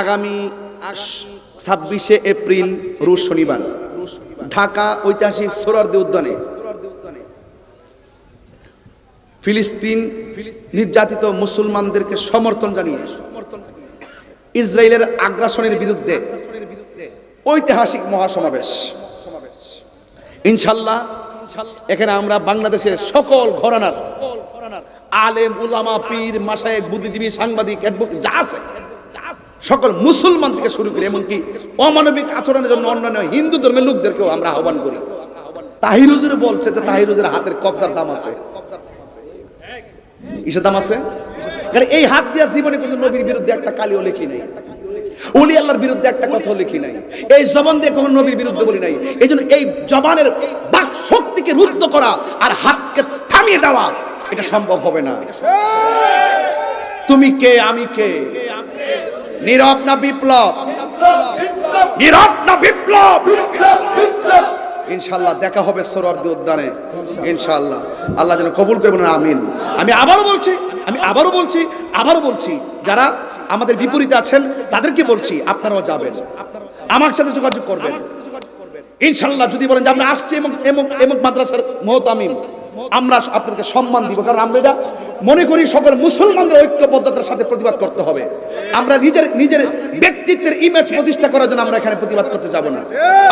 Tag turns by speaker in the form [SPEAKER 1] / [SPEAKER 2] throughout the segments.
[SPEAKER 1] আগামী ছাব্বিশে এপ্রিল, রুশ শনিবার। ঢাকা ঐতিহাসিক সোরারদি উদ্যানে। ফিলিস্তিন নির্যাতিত মুসলমানদেরকে সমর্থন জানিয়ে ইসরায়েলের আগ্রাসনের বিরুদ্ধে ঐতিহাসিক মহাসমাবেশ। ইনশাল্লাহ এখানে আমরা বাংলাদেশের সকল ঘরানার আলেম উলামা পীর মাসায়েক বুদ্ধিজীবী, সাংবাদিক যা আছে সকল মুসলমান থেকে শুরু করে এমনকি অমানবিক আচরণের জন্য অন্যান্য হিন্দু ধর্মের লোকদেরকেও আমরা আহ্বান করি। তাহির হুজুর বলছে যে তাহির হুজুরের হাতের কবজার দাম আছে। দাম আছে? এই হাত দিয়া জীবনে কোনো নবীর বিরুদ্ধে একটা কালিও লিখি নাই। ওলি আল্লাহর বিরুদ্ধে একটা কথা লিখি নাই। এই জবান দিয়ে কখনো নবীর বিরুদ্ধে বলি নাই। এই জন্য এই জবানের বাক শক্তিকে রুদ্ধ করা আর হাতকে থামিয়ে দেওয়া, এটা সম্ভব হবে না। তুমি কে, আমি কে? নীরব না বিপ্লব? নীরব না বিপ্লব? ইনশাল্লাহ দেখা হবে সরোয়ার্দি উদ্যানে। ইনশাল্লাহ আল্লাহ যেন কবুল করবেন আমিন। আমি আবারও বলছি, আমি আবারও বলছি আবারও বলছি, যারা আমাদের বিপরীতে আছেন, তাদেরকে বলছি, আপনারাও যাবেন। আমার সাথে যোগাযোগ করবেন। ইনশাল্লাহ যদি বলেন যে আমরা আসছি এবং এবং এবং মাদ্রাসার মহতামিম। আমরা আপনাদেরকে সম্মান দিব। কারণ আমরা এটা মনে করি সকল মুসলমানদের ঐক্যবদ্ধতার সাথে প্রতিবাদ করতে হবে। আমরা নিজের নিজের ব্যক্তিত্বের ইমেজ প্রতিষ্ঠা করার জন্য আমরা এখানে প্রতিবাদ করতে যাব না।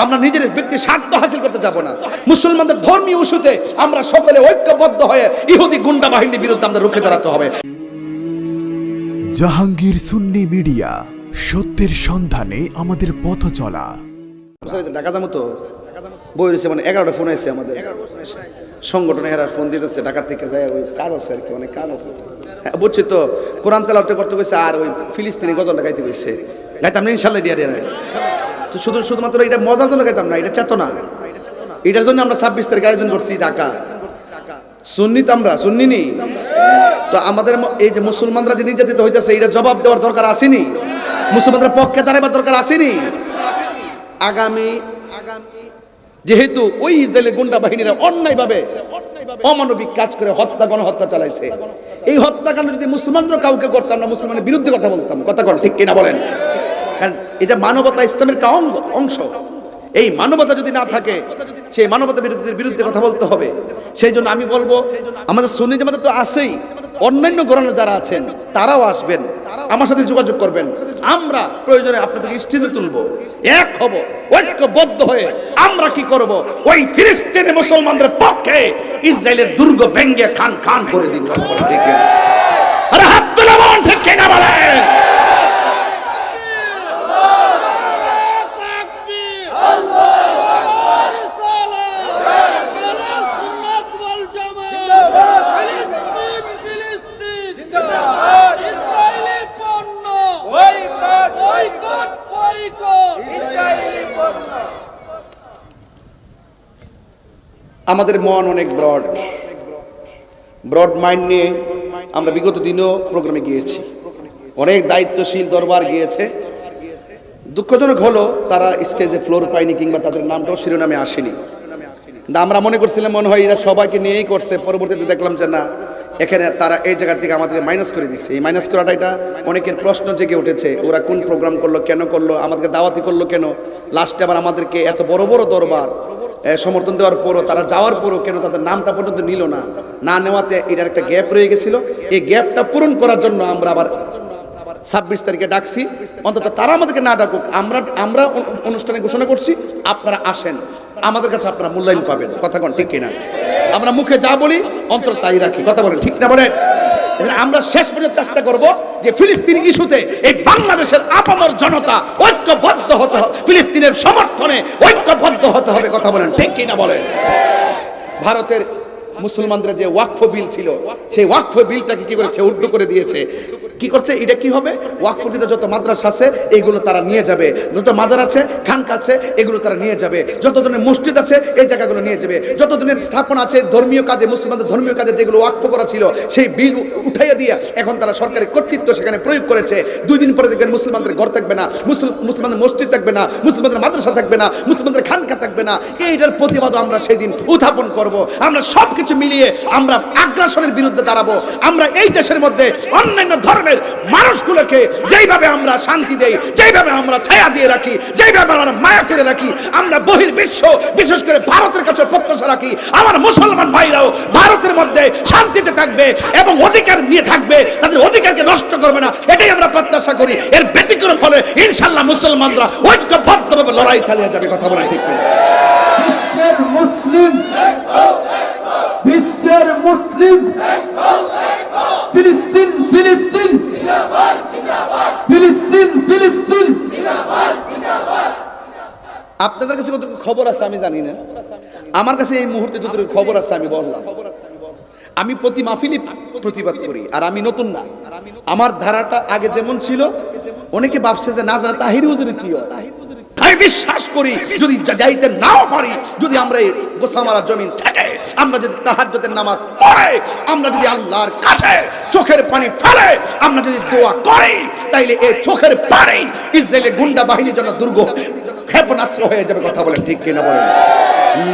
[SPEAKER 1] আমরা নিজের ব্যক্তির স্বার্থ হাসিল করতে যাব না। মুসলমানদের ধর্মীয় ইস্যুতে আমরা সকলে ঐক্যবদ্ধ হয়ে ইহুদি গুন্ডা বাহিনীর বিরুদ্ধে আমরা রুখে দাঁড়াতে হবে।
[SPEAKER 2] জাহাঙ্গীর সুন্নি মিডিয়া সত্যের সন্ধানে আমাদের পথ চলা।
[SPEAKER 1] ঢাকা যাব তো? বই রয়েছে মানে এগারোটা ফোন আছে আমাদের। সংগঠনে এরা ফোন দিতেছে ঢাকা থেকে যায় ওই কাজ আছে আর কি অনেক কাজ আছে। হ্যাঁ বুঝছি তো কোরআন তেলাওয়াত করতে গেছে আর ওই ফিলিস্তিনি গজল গাইতে গেছে গাইতাম না ইনশাল্লাহ ডিয়া ডিয়া তো শুধু শুধুমাত্র এটা মজার জন্য গাইতাম না এটা চেতনা। এটার জন্য আমরা ছাব্বিশ তারিখ আয়োজন করছি ঢাকা। আমরা সুন্নি নি। তো আমাদের এই যে মুসলমানরা যে নির্যাতিত হইতেছে এটা জবাব দেওয়ার দরকার আসেনি। মুসলমানদের পক্ষে দাঁড়াবার দরকার আসেনি। আগামী আগামী যেহেতু ওই ইসরায়েলের গুন্ডা বাহিনীরা অন্যায়ভাবে অমানবিক কাজ করে হত্যা, গণহত্যা চালাইছে। এই হত্যাকাণ্ড যদি মুসলমানরা কাউকে করতাম না মুসলমানের বিরুদ্ধে কথা বলতাম। কথা কর ঠিক কিনা বলেন? কারণ এটা মানবতা, ইসলামের একটা অঙ্গ, অংশ। এই মানবতা যদি না থাকে, সেই মানবতা বিরোধীদের বিরুদ্ধে কথা বলতে হবে। সেই জন্য আমি বলব, আমাদের সুন্নি জামাতে তো আছেই। অন্যান্য গ্রহণে যারা আছেন, তারাও আসবেন। আমার সাথে যোগাযোগ করবেন। আমরা প্রয়োজনে আপনাদেরকে স্টেজে তুলবো। এক হব, ঐক্যবদ্ধ হয়ে আমরা কি করব? ওই ফিলিস্তিনি মুসলমানদের পক্ষে ইসরায়েলের দুর্গ ভেঙ্গে খান খান করে দিন। আরে হাত বলুন ঠিক বলেন? আমাদের মন অনেক ব্রড। ব্রড মাইন্ড নিয়ে আমরা বিগত দিনেও প্রোগ্রামে গিয়েছি। অনেক দায়িত্বশীল দরবার গিয়েছে। দুঃখজনক হলো তারা স্টেজে ফ্লোর পায়নি কিংবা তাদের নামটাও শিরোনামে আসেনি। কিন্তু আমরা মনে করছিলাম, মনে হয় এরা সবাইকে নিয়েই করছে। পরবর্তীতে দেখলাম যে না, এখানে তারা এই জায়গা থেকে আমাদের মাইনাস করে দিচ্ছে। এই মাইনাস করাটা এটা অনেকের প্রশ্ন জেগে উঠেছে, ওরা কোন প্রোগ্রাম করল, কেন করল, আমাদেরকে দাওয়াতি করল কেন? লাস্টে আবার আমাদেরকে এত বড় বড় দরবার সমর্থন দেওয়ার পরও, তারা যাওয়ার পরও কেন তাদের নামটা পর্যন্ত নিল না? না নেওয়াতে এটার একটা গ্যাপ রয়ে গেছিল। এই গ্যাপটা পূরণ করার জন্য আমরা আবার ছাব্বিশ তারিখে ডাকছি। অন্তত তারা আমাদেরকে না ডাকুক, আমরা আমরা অনুষ্ঠানে ঘোষণা করছি, আপনারা আসেন। আমাদের কাছে আপনারা মূল্যায়ন পাবেন। কথা কোন, ঠিক কিনা? আমরা মুখে যা বলি, অন্তত তাই রাখি। কথা বলেন, ঠিক না বলেন? আমরা শেষ পর্যন্ত চেষ্টা করব যে ফিলিস্তিন ইস্যুতে এই বাংলাদেশের আপামর জনতা ঐক্যবদ্ধ হতে হবে, ফিলিস্তিনের সমর্থনে ঐক্যবদ্ধ হতে হবে, কথা বলেন, ঠিক কিনা বলেন? ভারতের মুসলমানদের যে ওয়াকফ বিল ছিল, সেই ওয়াকফ বিলটাকে কি করেছে? উড্ডু করে দিয়েছে। কি করছে? এটা কি হবে? ওয়াকফকৃত যত মাদ্রাসা আছে, এগুলো তারা নিয়ে যাবে। যত মাজার আছে, খানকা আছে, এগুলো তারা নিয়ে যাবে। যত ধরনের মসজিদ আছে, এই জায়গাগুলো নিয়ে যাবে। যত ধরনের স্থাপনা আছে, ধর্মীয় কাজে, মুসলমানদের ধর্মীয় কাজে যেগুলো ওয়াকফ করা ছিল, সেই বিল উঠাইয়া দিয়ে এখন তারা সরকারি কর্তৃত্ব সেখানে প্রয়োগ করেছে। দুই দিন পরে দেখবেন মুসলমানদের ঘর থাকবে না, মুসল- মুসলমানদের মসজিদ থাকবে না, মুসলমানদের মাদ্রাসা থাকবে না, মুসলমানদের খানকা থাকবে না। এইটার প্রতিবাদ আমরা সেদিন উত্থাপন করব। আমরা সবকিছু মিলিয়ে আমরা আগ্রাসনের বিরুদ্ধে দাঁড়াবো। আমরা এই দেশের মধ্যে অন্যান্য ধর্ম ধর্মের মানুষগুলোকে যেইভাবে আমরা শান্তি দেই, যেইভাবে আমরা ছায়া দিয়ে রাখি, যেইভাবে আমরা মায়া করে রাখি, আমরা বহির বিশ্ব বিশেষ করে ভারতের কাছে প্রত্যাশা রাখি। আমার মুসলমান ভাইরাও ভারতের মধ্যে শান্তিতে থাকবে এবং অধিকার নিয়ে থাকবে, তাদের অধিকারকে নষ্ট করবে না, এটাই আমরা প্রত্যাশা করি। এর ব্যতিক্রম ফলে ইনশাল্লাহ মুসলমানরা ঐক্যবদ্ধভাবে লড়াই চালিয়ে যাবে, কথা বলা ঠিক
[SPEAKER 3] বিশ্বের মুসলিম বিশ্বের মুসলিম ফিলিস্তিন
[SPEAKER 1] আপনাদের কাছে কতটুকু খবর আছে আমি জানি না। আমার কাছে এই মুহূর্তে যতটুকু খবর আছে আমি বললাম। আমি প্রতি মাহফিলই প্রতিবাদ করি, আর আমি নতুন না। আমার ধারাটা আগে যেমন ছিল, অনেকে ভাবছে যে না জানা তাহির হুজুরে কি হয়? আমি বিশ্বাস করি, যদি যাইতে নাও পারি, যদি আমরা এই গোসামারা জমিন থেকে আমরা যদি তাহাজ্জুদের নামাজ পড়ে, আমরা যদি আল্লাহর কাছে চোখের পানি ফেলে, আমরা যদি দোয়া করি, তাইলে এই চোখের পানি ইসরায়েলের গুন্ডা বাহিনীর জন্য দুর্গ ক্ষেপণাস্ত্র হয়ে যাবে কথা বলেন ঠিক কিনা বলেন।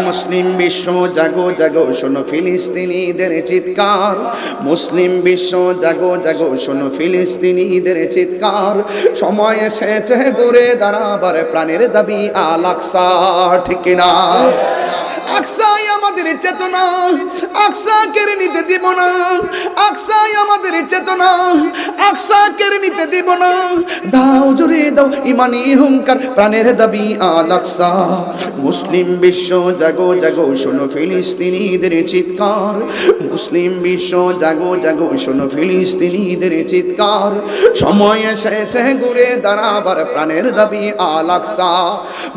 [SPEAKER 1] মুসলিম বিশ্ব, জাগো জাগো, শোনো ফিলিস্তিনিদের চিৎকার। মুসলিম বিশ্ব, জাগো জাগো, শোনো ফিলিস্তিনিদের চিৎকার। সময় এসেছে ঘুরে দাঁড়াবার প্রাণের দাবি আল আকসা, ঠিক কিনা? আকসাই আমাদের চেতনা আকসা কেড়ে নিতে দিব না আকসাই আমাদের চেতনা আকসা কেড়ে নিতে দিব না দাও জুড়ে দাও ইমানি হুঙ্কার, প্রাণের দাবি আল আকসা। মুসলিম বিশ্ব জাগো জাগো, শোনো ফিলিস্তিনিদের চিৎকার। মুসলিম বিশ্ব জাগো জাগো, শোনো ফিলিস্তিনিদের চিৎকার। সময় এসেছে ঘুরে দাঁড়াবার, প্রাণের দাবি আল আকসা।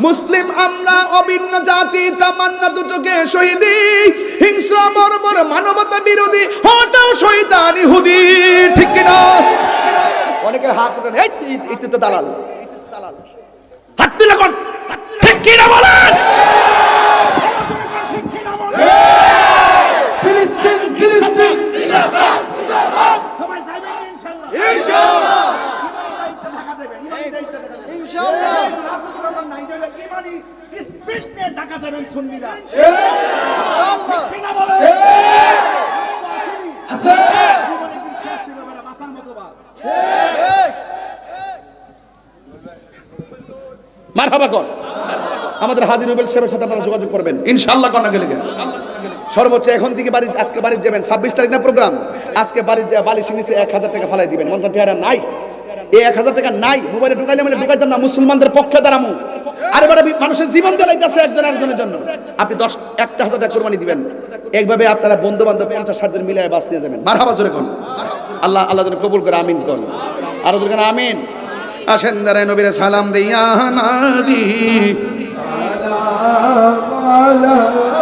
[SPEAKER 1] মুসলিম আমরা অভিন্ন জাতি, তামান্না চোখে শহীদি, হিংস্র বর্বর মানবতা বিরোধী হটাও শহীদান ইহুদি, ঠিক কিনা? অনেকের হাত উঠেন এই তো দালাল। হাত তুলে ঠিক কিনা বলেন? মারহাবা কর। আমাদের হাজির রুবেল সাহেবের সাথে আপনারা যোগাযোগ করবেন। ইনশাআল্লাহ কন্যা গেলে সর্বোচ্চ এখন থেকে বাড়ি, আজকে বাড়ি যাবেন। ছাব্বিশ তারিখ না প্রোগ্রাম? আজকে নিচে এক হাজার টাকা ফালাই দিবেন। মন টেহারা নাই। এই এক হাজার টাকা নাই। মোবাইলে ঢুকাইলে না, মুসলমানদের পক্ষে দাঁড়ামু। আরে বারে মানুষের জীবন চালাইতেছে একজন একজনের জন্য। আপনি দশ, একটা হাজার টাকা কোরবানি দিবেন। এইভাবে আপনারা বন্ধু বান্ধব পঞ্চাশ ষাট জন মিলে বাস নিয়ে যাবেন। মার হাবা জোরে আল্লাহ আল্লাহ যেন কবুল করে, আমিন কোন আরও আমিন। আসেন দাঁড়ায় নবীরে সালাম দিয়া নাবি। সালাম আলা